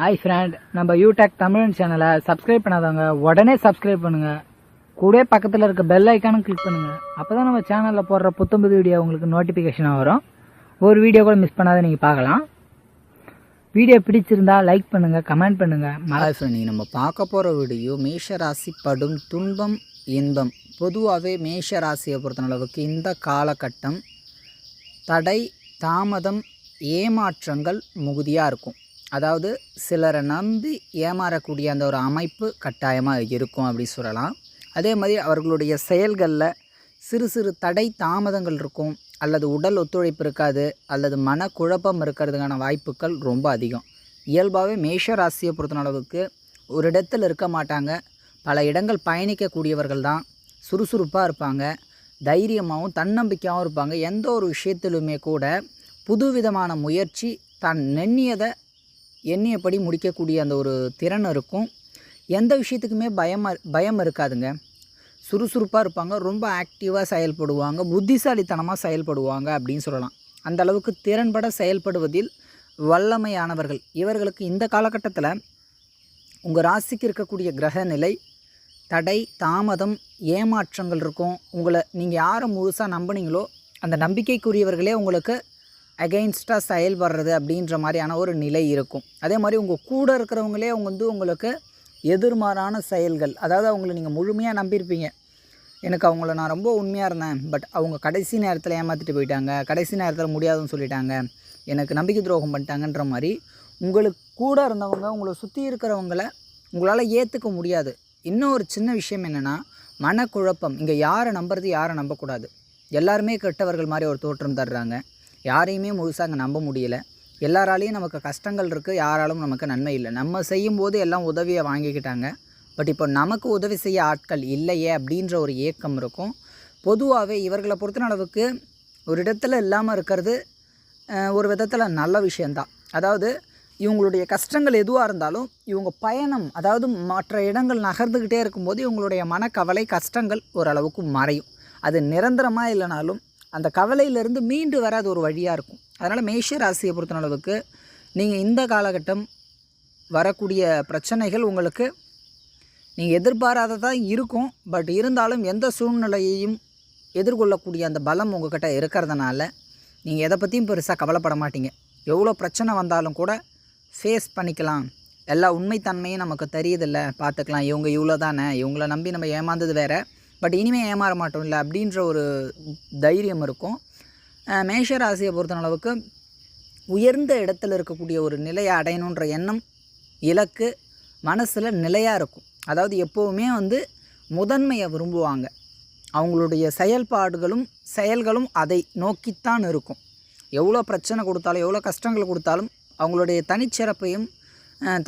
Hi friend நம்ம யூடெக் தமிழன் சேனலை சப்ஸ்கிரைப் பண்ணாதவங்க உடனே சப்ஸ்கிரைப் பண்ணுங்க. கூட பக்கத்தில் இருக்க பெல் ஐக்கானும் கிளிக் பண்ணுங்க. அப்பதான் நம்ம சேனலில் போடுற புத்தம்புது வீடியோ உங்களுக்கு நோட்டிஃபிகேஷனாக வரும். ஒரு வீடியோ கூட மிஸ் பண்ணாத நீங்கள் பார்க்கலாம். வீடியோ பிடிச்சிருந்தா லைக் பண்ணுங்க கமெண்ட் பண்ணுங்க. மற- ஹாய் ஃப்ரெண்ட் நம்ம பார்க்க போகிற வீடியோ மேஷ ராசி படும் துன்பம் இன்பம். பொதுவாகவே மேஷ ராசியை பொறுத்தளவுக்கு இந்த காலகட்டம் தடை தாமதம் ஏமாற்றங்கள் மிகுதியாக இருக்கும். அதாவது சிலரை நம்பி ஏமாறக்கூடிய அந்த ஒரு அமைப்பு கட்டாயமாக இருக்கும் அப்படி சொல்லலாம். அதே மாதிரி அவர்களுடைய செயல்களில் சிறு சிறு தடை தாமதங்கள் இருக்கும். அல்லது உடல் ஒத்துழைப்பு இருக்காது. அல்லது மனக்குழப்பம் இருக்கிறதுக்கான வாய்ப்புகள் ரொம்ப அதிகம். இயல்பாகவே மேஷ ராசியை பொறுத்தளவுக்கு ஒரு இடத்துல இருக்க மாட்டாங்க. பல இடங்கள் பயணிக்கக்கூடியவர்கள் தான். சுறுசுறுப்பாக இருப்பாங்க. தைரியமாகவும் தன்னம்பிக்கையாகவும் இருப்பாங்க. எந்த ஒரு விஷயத்திலுமே கூட புதுவிதமான முயற்சி தான் நெண்ணியதை எண்ணியபடி முடிக்கக்கூடிய அந்த ஒரு திறன் இருக்கும். எந்த விஷயத்துக்குமே பயமாக பயம் இருக்காதுங்க. சுறுசுறுப்பாக இருப்பாங்க ரொம்ப ஆக்டிவாக செயல்படுவாங்க புத்திசாலித்தனமாக செயல்படுவாங்க அப்படின்னு சொல்லலாம். அந்த அளவுக்கு திறன்பட செயல்படுவதில் வல்லமையானவர்கள். இவர்களுக்கு இந்த காலகட்டத்தில் உங்கள் ராசிக்கு இருக்கக்கூடிய கிரக நிலை தடை தாமதம் ஏமாற்றங்கள் இருக்கும். உங்களை நீங்கள் யாரை முழுசாக நம்புனீங்களோ அந்த நம்பிக்கைக்குரியவர்களே உங்களுக்கு அகெயின்ஸ்டாக செயல்படுறது அப்படின்ற மாதிரியான ஒரு நிலை இருக்கும். அதே மாதிரி உங்கள் கூட இருக்கிறவங்களே அவங்க வந்து உங்களுக்கு எதிர்மாறான செயல்கள் அதாவது அவங்கள நீங்கள் முழுமையாக நம்பியிருப்பீங்க. எனக்கு அவங்கள நான் ரொம்ப உண்மையாக இருந்தேன் பட் அவங்க கடைசி நேரத்தில் ஏமாற்றிட்டு போயிட்டாங்க கடைசி நேரத்தில் முடியாதுன்னு சொல்லிட்டாங்க எனக்கு நம்பிக்கை துரோகம் பண்ணிட்டாங்கன்ற மாதிரி உங்களுக்கு கூட இருந்தவங்க உங்களை சுற்றி இருக்கிறவங்கள உங்களால் ஏற்றுக்க முடியாது. இன்னும் ஒரு சின்ன விஷயம் என்னென்னா மனக்குழப்பம். இங்கே யாரை நம்புறது யாரை நம்பக்கூடாது. எல்லாருமே கெட்டவர்கள் மாதிரி ஒரு தோற்றம் தர்றாங்க. யாரையுமே முழுசாக அங்கே நம்ப முடியல. எல்லாராலையும் நமக்கு கஷ்டங்கள் இருக்குது யாராலும் நமக்கு நன்மை இல்லை. நம்ம செய்யும்போது எல்லாம் உதவியை வாங்கிக்கிட்டாங்க. பட் இப்போ நமக்கு உதவி செய்ய ஆட்கள் இல்லையே அப்படின்ற ஒரு ஏக்கம் இருக்கும். பொதுவாகவே இவர்களை பொறுத்த அளவுக்கு ஒரு இடத்துல இல்லாமல் இருக்கிறது ஒரு விதத்தில் நல்ல விஷயந்தான் அதாவது இவங்களுடைய கஷ்டங்கள் எதுவாக இருந்தாலும் இவங்க பயணம் அதாவது மற்ற இடங்கள் நகர்ந்துக்கிட்டே இருக்கும்போது இவங்களுடைய மனக்கவலை கஷ்டங்கள் ஓரளவுக்கு மறையும். அது நிரந்தரமாக இல்லைனாலும் அந்த கவலையிலேருந்து மீண்டு வர அது ஒரு வழியாக இருக்கும். அதனால் மேஷ ராசியை பொறுத்த அளவுக்கு நீங்கள் இந்த காலகட்டம் வரக்கூடிய பிரச்சனைகள் உங்களுக்கு நீங்கள் எதிர்பாராததான் இருக்கும். பட் இருந்தாலும் எந்த சூழ்நிலையையும் எதிர்கொள்ளக்கூடிய அந்த பலம் உங்கள்கிட்ட இருக்கிறதுனால நீங்கள் எதை பற்றியும் பெருசாக கவலைப்பட மாட்டீங்க. எவ்வளோ பிரச்சனை வந்தாலும் கூட ஃபேஸ் பண்ணிக்கலாம். எல்லா உண்மைத்தன்மையும் நமக்கு தெரியுதில்ல. பார்த்துக்கலாம். இவங்க இவ்வளோ தானே இவங்கள நம்பி நம்ம ஏமாந்தது வேறு. பட் இனிமேல் ஏமாற மாட்டோம் இல்லை அப்படின்ற ஒரு தைரியம் இருக்கும். மேஷ ராசியை பொறுத்த அளவுக்கு உயர்ந்த இடத்துல இருக்கக்கூடிய ஒரு நிலையை அடையணுன்ற எண்ணம் இலக்கு மனசில் நிலையாக இருக்கும். அதாவது எப்போவுமே வந்து முதன்மையை விரும்புவாங்க. அவங்களுடைய செயல்பாடுகளும் செயல்களும் அதை நோக்கித்தான் இருக்கும். எவ்வளோ பிரச்சனை கொடுத்தாலும் எவ்வளோ கஷ்டங்கள் கொடுத்தாலும் அவங்களுடைய தனிச்சிறப்பையும்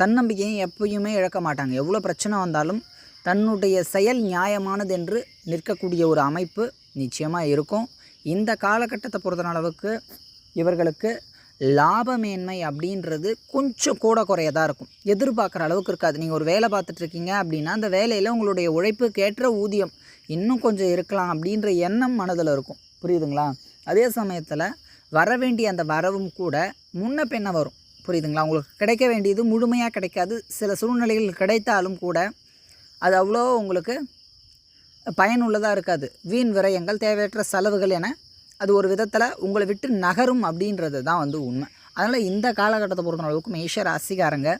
தன்னம்பிக்கையும் எப்பயுமே இழக்க மாட்டாங்க. எவ்வளோ பிரச்சனை வந்தாலும் தன்னுடைய செயல் நியாயமானது என்று நிற்கக்கூடிய ஒரு அமைப்பு நிச்சயமாக இருக்கும். இந்த காலகட்டத்தை பொறுத்தனளவுக்கு இவர்களுக்கு லாபமேன்மை அப்படின்றது கொஞ்சம் கூட குறையதாக இருக்கும். எதிர்பார்க்குற அளவுக்கு இருக்காது. நீங்கள் ஒரு வேலை பார்த்துட்ருக்கீங்க அப்படின்னா அந்த வேலையில் உங்களுடைய உழைப்புக்கு ஏற்ற ஊதியம் இன்னும் கொஞ்சம் இருக்கலாம் அப்படின்ற எண்ணம் மனதில் இருக்கும். புரியுதுங்களா? அதே சமயத்தில் வர வேண்டிய அந்த வரவும் கூட முன்ன பின்ன வரும். புரியுதுங்களா? உங்களுக்கு கிடைக்க வேண்டியது முழுமையாக கிடைக்காது. சில சூழ்நிலைகள் கிடைத்தாலும் கூட அது அவ்வளோ உங்களுக்கு பயனுள்ளதாக இருக்காது. வீண் விரயங்கள் தேவையற்ற செலவுகள் என அது ஒரு விதத்தில் உங்களை விட்டு நகரும் அப்படின்றது தான் வந்து உண்மை. அதனால் இந்த காலகட்டத்தை பொறுத்த அளவுக்கு மேஷ ராசிக்காரங்க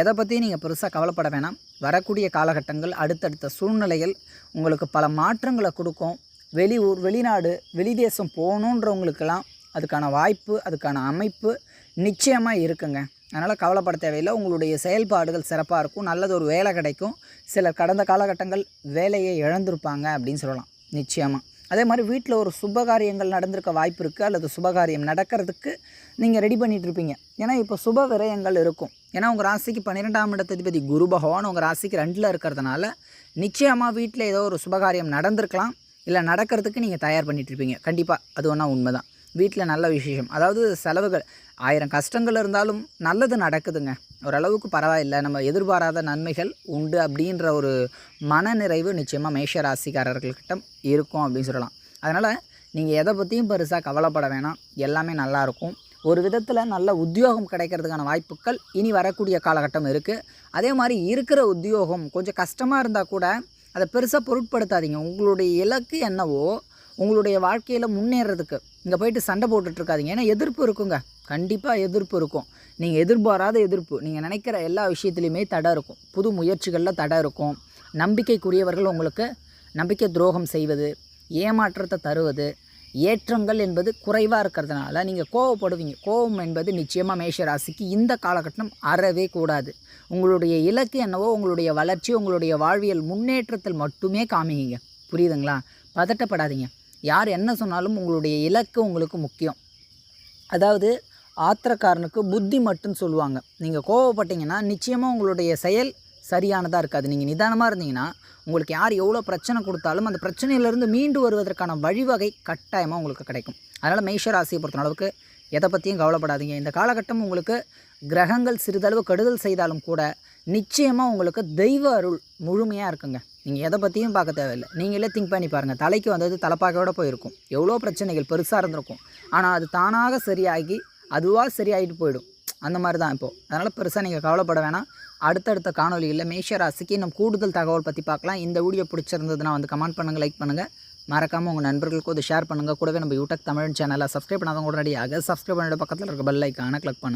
எதை பற்றியும் நீங்கள் பெருசாக கவலைப்பட வேணாம். வரக்கூடிய காலகட்டங்கள் அடுத்தடுத்த சூழ்நிலைகள் உங்களுக்கு பல மாற்றங்களை கொடுக்கும். வெளியூர் வெளிநாடு வெளிதேசம் போகணுன்றவங்களுக்கெல்லாம் அதுக்கான வாய்ப்பு அதுக்கான அமைப்பு நிச்சயமாக இருக்குங்க. அதனால் கவலைப்பட தேவையில்லை. உங்களுடைய செயல்பாடுகள் சிறப்பாக இருக்கும். நல்லது ஒரு வேலை கிடைக்கும். சிலர் கடந்த காலகட்டங்கள் வேலையை இழந்திருப்பாங்க அப்படின்னு சொல்லலாம். நிச்சயமாக அதே மாதிரி வீட்டில் ஒரு சுபகாரியங்கள் நடந்திருக்க வாய்ப்பு இருக்குது அல்லது சுபகாரியம் நடக்கிறதுக்கு நீங்கள் ரெடி பண்ணிகிட்டு இருப்பீங்க. ஏன்னா இப்போ சுப விரயங்கள் இருக்கும். ஏன்னா உங்கள் ராசிக்கு பன்னிரெண்டாம் இடத்ததிபதி குரு பகவான் உங்கள் ராசிக்கு ரெண்டில் இருக்கிறதுனால நிச்சயமாக வீட்டில் ஏதோ ஒரு சுபகாரியம் நடந்திருக்கலாம். இல்லை நடக்கிறதுக்கு நீங்கள் தயார் பண்ணிகிட்ருப்பீங்க இருப்பீங்க. கண்டிப்பாக அது ஒன்றா உண்மை தான் வீட்டில் நல்ல விசேஷம். அதாவது செலவுகள். ஆயிரம் கஷ்டங்கள் இருந்தாலும் நல்லது நடக்குதுங்க. ஓரளவுக்கு பரவாயில்லை. நம்ம எதிர்பாராத நன்மைகள் உண்டு அப்படின்ற ஒரு மனநிறைவு நிச்சயமாக மேஷ ராசிக்காரர்கள்கிட்ட இருக்கும் அப்படின்னு சொல்லலாம். அதனால் நீங்கள் எதை பற்றியும் பெருசாக கவலைப்பட வேணாம். எல்லாமே நல்லாயிருக்கும் ஒரு விதத்தில் நல்ல உத்தியோகம் கிடைக்கிறதுக்கான வாய்ப்புகள் இனி வரக்கூடிய காலகட்டம் இருக்குது அதே மாதிரி இருக்கிற உத்தியோகம் கொஞ்சம் கஷ்டமாக இருந்தால் கூட அதை பெருசாக பொருட்படுத்தாதீங்க. உங்களுடைய இலக்கு என்னவோ உங்களுடைய வாழ்க்கையில் முன்னேறதுக்கு. இங்கே போயிட்டு சண்டை போட்டுட்ருக்காதீங்க. ஏன்னா எதிர்ப்பு இருக்குங்க. கண்டிப்பாக எதிர்ப்பு இருக்கும். நீங்கள் எதிர்பாராத எதிர்ப்பு. நீங்கள் நினைக்கிற எல்லா விஷயத்துலையுமே தடை இருக்கும். புது முயற்சிகளில் தடை இருக்கும். நம்பிக்கைக்குரியவர்கள் உங்களுக்கு நம்பிக்கை துரோகம் செய்வது ஏமாற்றத்தை தருவது ஏற்றங்கள் என்பது குறைவாக இருக்கிறதுனால நீங்கள் கோவப்படுவீங்க. கோபம் என்பது நிச்சயமாக மேஷராசிக்கு இந்த காலகட்டம் அறவே கூடாது. உங்களுடைய இலக்கு என்னவோ உங்களுடைய வளர்ச்சி உங்களுடைய வாழ்வியல் முன்னேற்றத்தில் மட்டுமே காமிங்க. புரியுதுங்களா? பதட்டப்படாதீங்க. யார் என்ன சொன்னாலும் உங்களுடைய இலக்கு உங்களுக்கு முக்கியம். அதாவது ஆத்திரக்காரனுக்கு புத்தி மட்டும் சொல்லுவாங்க. நீங்கள் கோவப்பட்டீங்கன்னா நிச்சயமாக உங்களுடைய செயல் சரியானதாக இருக்காது. நீங்கள் நிதானமாக இருந்தீங்கன்னா உங்களுக்கு யார் எவ்வளோ பிரச்சனை கொடுத்தாலும் அந்த பிரச்சனையிலேருந்து மீண்டு வருவதற்கான வழிவகை கட்டாயமாக உங்களுக்கு கிடைக்கும். அதனால் மேஷராசியை பொறுத்த அளவுக்கு எதை பற்றியும் கவலைப்படாதீங்க. இந்த காலகட்டம் உங்களுக்கு கிரகங்கள் சிறிதளவு கெடுதல் செய்தாலும் கூட நிச்சயமாக உங்களுக்கு தெய்வ அருள் முழுமையாக இருக்குங்க. நீங்கள் எதை பற்றியும் பார்க்க தேவையில்லை. நீங்களே திங்க் பண்ணி பாருங்கள் தலைக்கு வந்தது தலைப்பாக்கையோட போயிருக்கும். எவ்வளோ பிரச்சனைகள்? பெருசாக இருந்திருக்கும். ஆனால் அது தானாக சரியாகி அதுவாக சரியாகிட்டு போயிடும். அந்த மாதிரி தான் இப்போது அதனால் பெருசாக நீங்கள் கவலைப்பட வேணாம். அடுத்தடுத்த காணொலிகளில் மேஷராசிக்கு இன்னும் கூடுதல் தகவல் பற்றி பார்க்கலாம். இந்த வீடியோ பிடிச்சிருந்ததுன்னா வந்து கமெண்ட் பண்ணுங்கள் லைக் பண்ணுங்கள் மறக்காமல் உங்கள் நண்பர்களுக்கு இது ஷேர் பண்ணுங்கள் கூடவே நம்ம யூடியூப் தமிழ் சேனலை சப்ஸ்கிரைப் பண்ணாதவங்க உடனடியாக சப்ஸ்கிரைப் பண்ணிட்டு பக்கத்தில் இருக்க பெல் ஐக்கான கிளிக் பண்ணுங்கள்